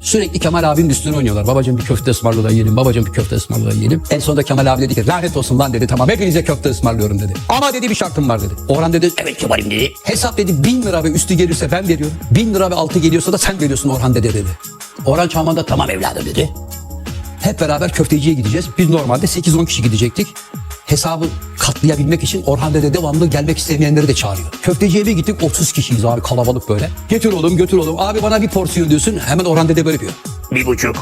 Sürekli Kemal abinin üstüne oynuyorlar. Babacığım bir köfte ısmarla da yiyelim. Babacığım bir köfte ısmarla da yiyelim. En sonunda Kemal abi dedi ki lanet olsun lan dedi. Tamam hepinize köfte ısmarlıyorum dedi. Ama dedi bir şartım var dedi. Orhan dedi evet Kemal'im dedi. Hesap dedi bin lira ve üstü gelirse ben veriyorum. Bin lira ve altı geliyorsa da sen veriyorsun Orhan dede dedi. Orhan Çağman'da tamam evladım dedi. Hep beraber köfteciye gideceğiz. Biz normalde 8-10 kişi gidecektik. Hesabı katlayabilmek için Orhan Dede devamlı gelmek istemeyenleri de çağırıyor. Köfteciye bir gittik 30 kişiyiz abi kalabalık böyle. Getir oğlum götür oğlum. Abi bana bir porsiyon diyorsun. Hemen Orhan Dede böyle yapıyor. Bir buçuk.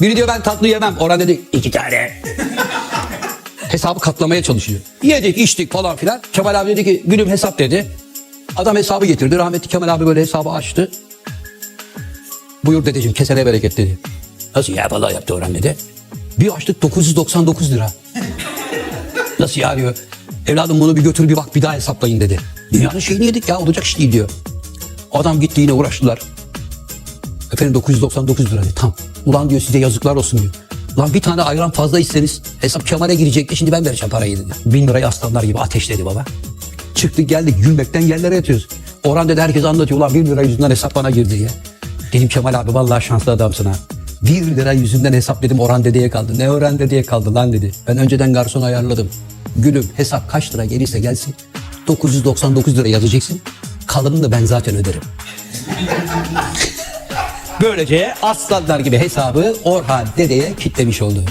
Biri diyor ben tatlı yemem. Orhan Dede iki tane. Hesabı katlamaya çalışıyor. Yedik içtik falan filan. Kemal abi dedi ki gülüm hesap dedi. Adam hesabı getirdi. Rahmetli Kemal abi böyle hesabı açtı. Buyur dedeciğim kesene bereket dedi. Nasıl ya vallahi yaptı Orhan dedi. Bir açtık 999 lira. Nasıl ya diyor. Evladım bunu bir götür bir bak bir daha hesaplayın dedi. Dünyanın şeyini yedik ya olacak iş değil diyor. Adam gitti yine uğraştılar. Efendim 999 lira dedi. Tam. Ulan diyor size yazıklar olsun diyor. Lan bir tane ayran fazla isteniz hesap Kemal'e girecekti şimdi ben vereceğim parayı dedi. Bin lirayı aslanlar gibi ateşledi baba. Çıktık geldik gülmekten yerlere yatıyoruz. Orhan dedi herkes anlatıyor ulan bir lira yüzünden hesap bana girdi diye. Dedim Kemal abi vallahi şanslı adamsın ha. Bir lira yüzünden hesap dedim Orhan dedeye kaldı. Ne Orhan dedeye kaldı lan dedi. Ben önceden garson ayarladım. Gülüm hesap kaç lira gelirse gelsin 999 lira yazacaksın. Kalanını da ben zaten öderim. Böylece aslanlar gibi hesabı Orhan dedeye kitlemiş oldu.